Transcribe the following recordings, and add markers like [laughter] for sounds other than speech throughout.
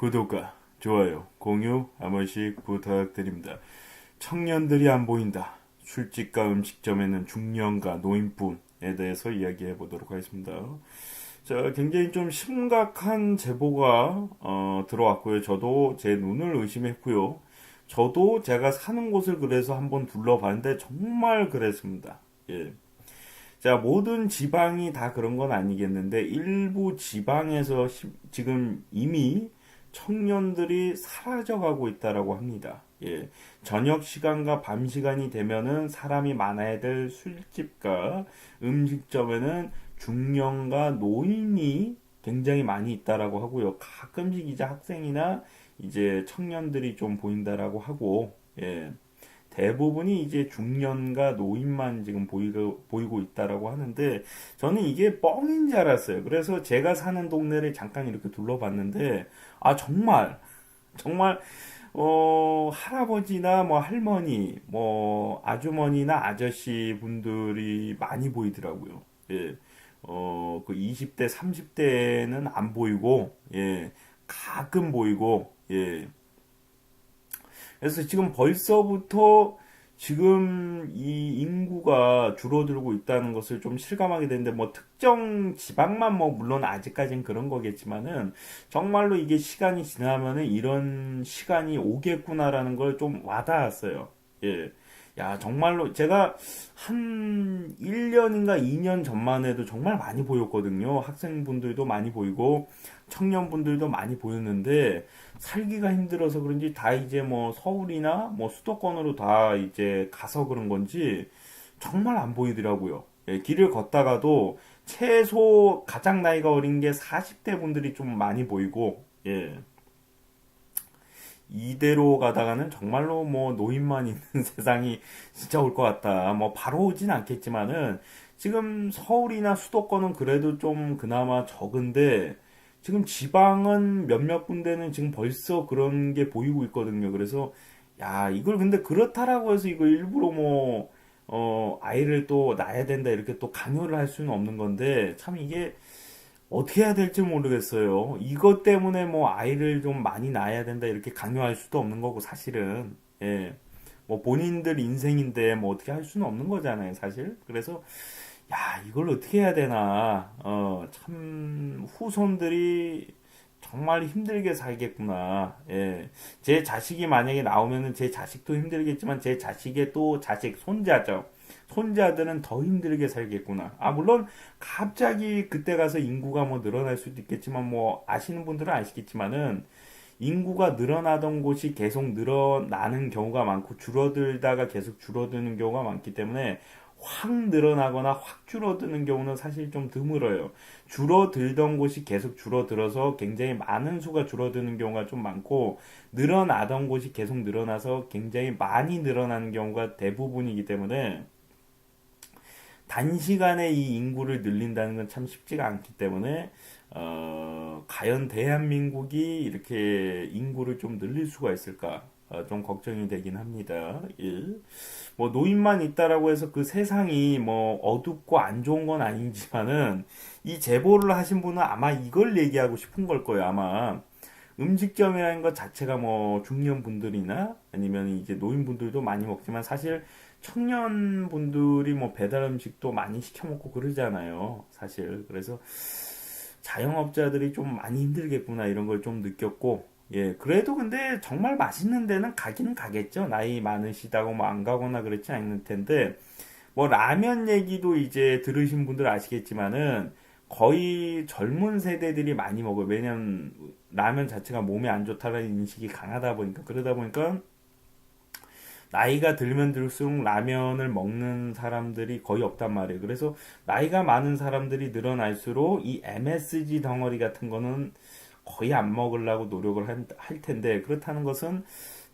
구독과 좋아요, 공유 한 번씩 부탁드립니다. 청년들이 안 보인다. 술집과 음식점에는 중년과 노인뿐에 대해서 이야기해 보도록 하겠습니다. 자, 굉장히 좀 심각한 제보가 어, 들어왔고요. 저도 제 눈을 의심했고요. 저도 제가 사는 곳을 그래서 한번 둘러봤는데 정말 그랬습니다. 예. 자, 모든 지방이 다 그런 건 아니겠는데 일부 지방에서 시- 지금 이미 청년들이 사라져가고 있다라고 합니다. 예. 저녁 시간과 밤 시간이 되면은 사람이 많아야 될 술집과 음식점에는 중년과 노인이 굉장히 많이 있다라고 하고요. 가끔씩 이제 학생이나 이제 청년들이 좀 보인다라고 하고, 예. 대부분이 이제 중년과 노인만 지금 보이고, 보이고 있다라고 하는데, 저는 이게 뻥인 줄 알았어요. 그래서 제가 사는 동네를 잠깐 이렇게 둘러봤는데, 아, 정말, 정말, 어, 할아버지나 뭐 할머니, 뭐 아주머니나 아저씨 분들이 많이 보이더라고요. 예. 어, 그 20대, 30대는 안 보이고, 예. 가끔 보이고, 예. 그래서 지금 벌써부터 지금 이 인구가 줄어들고 있다는 것을 좀 실감하게 되는데 뭐 특정 지방만 뭐 물론 아직까진 그런 거겠지만은 정말로 이게 시간이 지나면은 이런 시간이 오겠구나라는 걸 좀 와닿았어요. 예. 야, 정말로 제가 한 1년인가 2년 전만 해도 정말 많이 보였거든요. 학생분들도 많이 보이고 청년분들도 많이 보였는데 살기가 힘들어서 그런지 다 이제 뭐 서울이나 뭐 수도권으로 다 이제 가서 그런 건지 정말 안 보이더라고요. 예, 길을 걷다가도 최소 가장 나이가 어린 게 40대 분들이 좀 많이 보이고 예. 이대로 가다가는 정말로 뭐 노인만 있는 [laughs] 세상이 진짜 올 것 같다. 뭐 바로 오진 않겠지만은 지금 서울이나 수도권은 그래도 좀 그나마 적은데 지금 지방은 몇몇 군데는 지금 벌써 그런 게 보이고 있거든요. 그래서 야, 이걸 근데 그렇다라고 해서 이거 일부러 뭐 어, 아이를 또 낳아야 된다 이렇게 또 강요를 할 수는 없는 건데 참 이게 어떻게 해야 될지 모르겠어요. 이것 때문에 뭐 아이를 좀 많이 낳아야 된다 이렇게 강요할 수도 없는 거고 사실은 예. 뭐 본인들 인생인데 뭐 어떻게 할 수는 없는 거잖아요, 사실. 그래서 야, 이걸 어떻게 해야 되나. 어, 참 후손들이 정말 힘들게 살겠구나. 예. 제 자식이 만약에 나오면은 제 자식도 힘들겠지만 제 자식의 또 자식 손자죠. 손자들은 더 힘들게 살겠구나. 아, 물론 갑자기 그때 가서 인구가 뭐 늘어날 수도 있겠지만 뭐 아시는 분들은 아시겠지만은 인구가 늘어나던 곳이 계속 늘어나는 경우가 많고 줄어들다가 계속 줄어드는 경우가 많기 때문에 확 늘어나거나 확 줄어드는 경우는 사실 좀 드물어요. 줄어들던 곳이 계속 줄어들어서 굉장히 많은 수가 줄어드는 경우가 좀 많고 늘어나던 곳이 계속 늘어나서 굉장히 많이 늘어나는 경우가 대부분이기 때문에 단시간에 이 인구를 늘린다는 건 참 쉽지가 않기 때문에 어, 과연 대한민국이 이렇게 인구를 좀 늘릴 수가 있을까? 어, 좀 걱정이 되긴 합니다. 예. 뭐 노인만 있다라고 해서 그 세상이 뭐 어둡고 안 좋은 건 아니지만은 이 제보를 하신 분은 아마 이걸 얘기하고 싶은 걸 거예요. 아마 음식점이라는 것 자체가 뭐 중년 분들이나 아니면 이제 노인 분들도 많이 먹지만 사실 청년 분들이 뭐 배달 음식도 많이 시켜 먹고 그러잖아요. 사실 그래서 자영업자들이 좀 많이 힘들겠구나 이런 걸 좀 느꼈고 예 그래도 근데 정말 맛있는 데는 가기는 가겠죠 나이 많으시다고 뭐 안 가거나 그렇지 않을 텐데 뭐 라면 얘기도 이제 들으신 분들 아시겠지만은 거의 젊은 세대들이 많이 먹어요 왜냐면 라면 자체가 몸에 안 좋다는 인식이 강하다 보니까 그러다 보니까 나이가 들면 들수록 라면을 먹는 사람들이 거의 없단 말이에요. 그래서 나이가 많은 사람들이 늘어날수록 이 MSG 덩어리 같은 거는 거의 안 먹으려고 노력을 한- 할 텐데 그렇다는 것은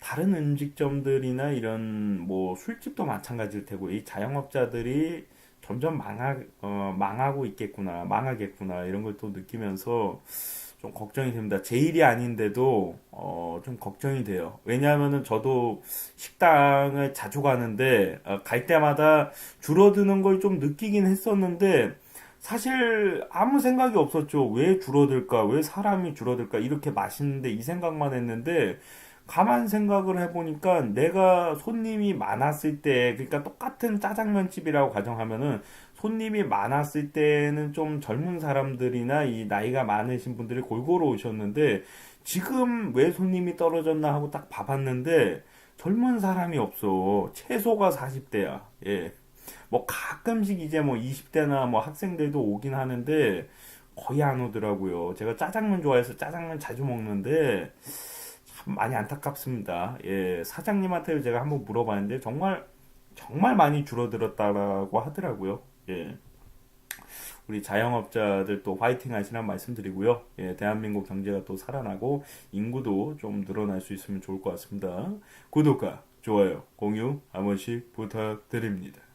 다른 음식점들이나 이런 뭐 술집도 마찬가지일 테고 이 자영업자들이 점점 망하, 어, 망하고 있겠구나, 망하겠구나 이런 걸 또 느끼면서 좀 걱정이 됩니다. 제 일이 아닌데도 어, 좀 걱정이 돼요. 왜냐하면은 저도 식당을 자주 가는데 어, 갈 때마다 줄어드는 걸 좀 느끼긴 했었는데 사실 아무 생각이 없었죠. 왜 줄어들까? 왜 사람이 줄어들까? 이렇게 맛있는데 이 생각만 했는데 가만 생각을 해보니까 내가 손님이 많았을 때, 그러니까 똑같은 짜장면 집이라고 가정하면은 손님이 많았을 때는 좀 젊은 사람들이나 이 나이가 많으신 분들이 골고루 오셨는데 지금 왜 손님이 떨어졌나 하고 딱 봐봤는데 젊은 사람이 없어. 최소가 40대야. 예. 뭐 가끔씩 이제 뭐 20대나 뭐 학생들도 오긴 하는데 거의 안 오더라고요. 제가 짜장면 좋아해서 짜장면 자주 먹는데 참 많이 안타깝습니다. 예, 사장님한테 제가 한번 물어봤는데 정말 정말 많이 줄어들었다라고 하더라고요. 예. 우리 자영업자들 또 화이팅 하시란 말씀드리고요. 예, 대한민국 경제가 또 살아나고 인구도 좀 늘어날 수 있으면 좋을 것 같습니다. 구독과 좋아요, 공유 한 번씩 부탁드립니다.